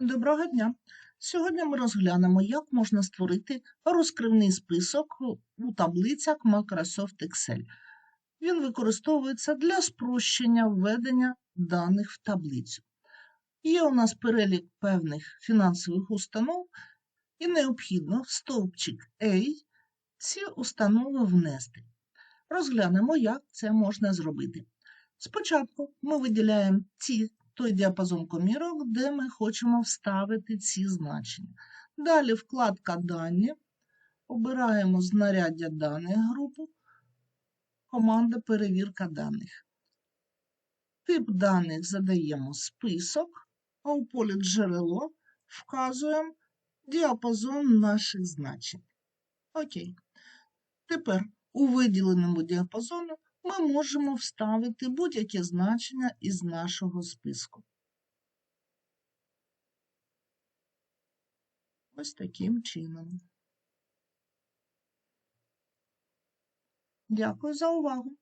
Доброго дня! Сьогодні ми розглянемо, як можна створити розкривний список у таблицях Microsoft Excel. Він використовується для спрощення введення даних в таблицю. Є у нас перелік певних фінансових установ, і необхідно в стовпчик A ці установи внести. Розглянемо, як це можна зробити. Спочатку ми виділяємо ті той діапазон комірок, де ми хочемо вставити ці значення. Далі вкладка Дані. Обираємо знаряддя даних групу, команда перевірка даних. Тип даних задаємо список, а у полі джерело вказуємо діапазон наших значень. Окей. Тепер у виділеному діапазону ми можемо вставити будь-яке значення із нашого списку. Ось таким чином. Дякую за увагу!